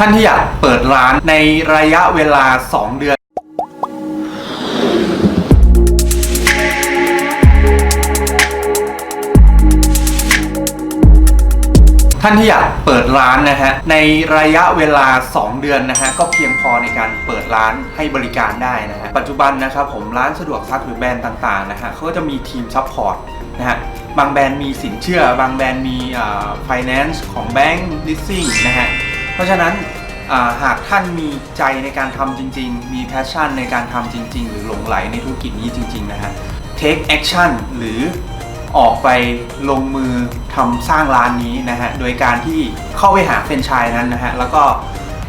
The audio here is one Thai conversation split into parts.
ท่านที่อยากเปิดร้านในระยะเวลา 2 เดือน ท่านที่อยากเปิดร้านนะฮะในระยะเวลา 2 เดือนนะฮะก็เพียงพอในการเปิดร้านให้บริการได้นะฮะปัจจุบันนะครับผมร้านสะดวกซักหรือแบรนด์ต่างๆนะฮะเขาก็จะมีทีมซัพพอร์ตนะฮะบางแบรนด์มีสินเชื่อ บางแบรนด์มีไฟแนนซ์ของแบงก์ลิสซิ่งนะฮะ เพราะฉะนั้นหากท่านมีใจในการทำจริง ๆ มีแพชชั่นในการทำจริง ๆ หรือหลงไหลในธุรกิจนี้จริง ๆ นะฮะ take action หรือออกไปลงมือทำสร้างร้านนี้นะฮะ โดยการที่เข้าไปหาแฟรนชส์นั้นนะฮะ แล้วก็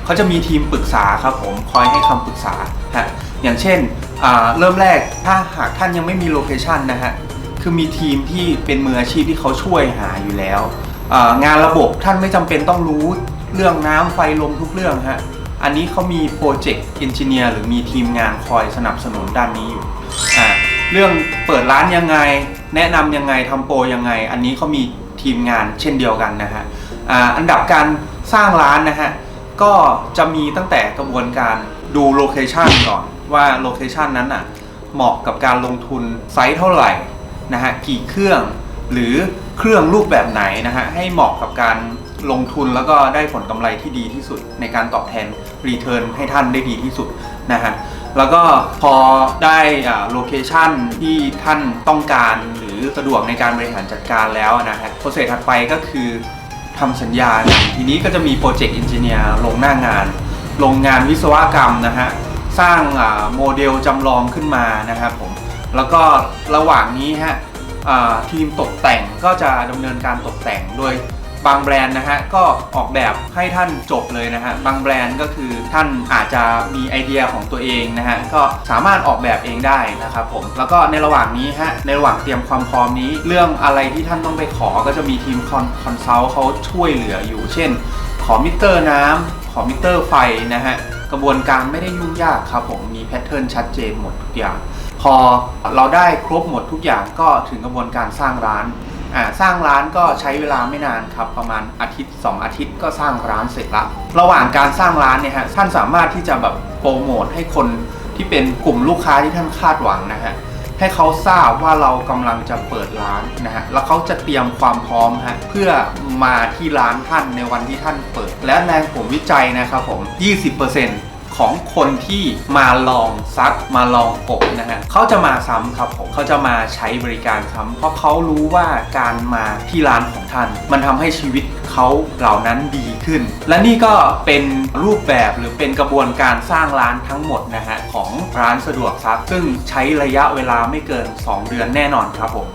เขาจะมีทีมปรึกษาครับผม คอยให้คำปรึกษาฮะ อย่างเช่นเริ่มแรกถ้าหากท่านยังไม่มีโลเคชันนะฮะ คือมีทีมที่เป็นมืออาชีพที่เขาช่วยหาอยู่แล้ว งานระบบท่านไม่จำเป็นต้องรู้ เรื่องน้ำไฟลมทุกเรื่องฮะ อันนี้เขามีโปรเจกต์เอนจิเนียร์หรือมีทีมงานคอยสนับสนุนด้านนี้อยู่อ่าเรื่องเปิดร้านยังไง แนะนำยังไงทำโปรยังไง อันนี้เขามีทีมงานเช่นเดียวกันนะฮะอ่าอันดับการสร้างร้านนะฮะก็จะมีตั้งแต่กระบวนการดูโลเคชันก่อนว่าโลเคชันนั้นอะเหมาะกับการลงทุนไซส์เท่าไหร่นะฮะกี่เครื่องหรือเครื่องรูปแบบไหนนะฮะให้เหมาะกับการ ลงทุนแล้วก็ได้ผลกำไรที่ดีที่สุดในการตอบแทนรีเทิร์นให้ท่านได้ดีที่สุดนะฮะแล้วก็พอได้โลเคชันที่ท่านต้องการหรือสะดวกในการบริหารจัดการแล้วนะฮะโปรเซสถัดไปก็คือทำสัญญา ทีนี้ก็จะมีโปรเจกต์เอนจิเนียร์ลงหน้างาน ลงงานวิศวกรรมนะฮะ สร้างโมเดลจำลองขึ้นมานะครับผม แล้วก็ระหว่างนี้ฮะทีมตกแต่งก็จะดำเนินการตกแต่งโดย บางแบรนด์นะฮะก็ออกแบบให้ท่านจบเลยนะฮะบางแบรนด์ก็คือท่านอาจจะมีไอเดียของตัวเองนะฮะก็สามารถออกแบบเองได้นะครับผมแล้วก็ในระหว่างนี้ฮะในระหว่างเตรียมความพร้อมนี้ เรื่องอะไรที่ท่านต้องไปขอก็จะมีทีมคอนคอนซัลท์เขาช่วยเหลืออยู่ เช่น ขอมิเตอร์น้ำขอมิเตอร์ไฟนะฮะกระบวนการไม่ได้ยุ่งยากครับผมมีแพทเทิร์นชัดเจนหมดทุกอย่าง พอเราได้ครบหมดทุกอย่างก็ถึงกระบวนการสร้างร้าน สร้างร้านก็ใช้เวลาไม่นานครับประมาณอาทิตย์ 2 อาทิตย์ก็สร้างร้านเสร็จละระหว่างการสร้างร้านเนี่ยฮะท่านสามารถที่จะแบบโปรโมทให้คนที่เป็นกลุ่มลูกค้าที่ท่านคาดหวังนะฮะให้เขาทราบว่าเรากำลังจะเปิดร้านนะฮะ แล้วเขาจะเตรียมความพร้อมฮะเพื่อมาที่ร้านท่านในวันที่ท่านเปิด และแรงผมวิจัยนะครับผม 20% ของคนที่มาลองซักมาลองอบนะฮะเขาจะมาซ้ำครับผมเขาจะมาใช้บริการซ้ำเพราะเขารู้ว่าการมาที่ร้านของท่าน มันทำให้ชีวิตเขาเหล่านั้นดีขึ้น และนี่ก็เป็นรูปแบบหรือเป็นกระบวนการสร้างร้านทั้งหมดนะฮะของร้านสะดวกซักซึ่งใช้ระยะเวลาไม่เกิน 2 เดือนแน่นอนครับผม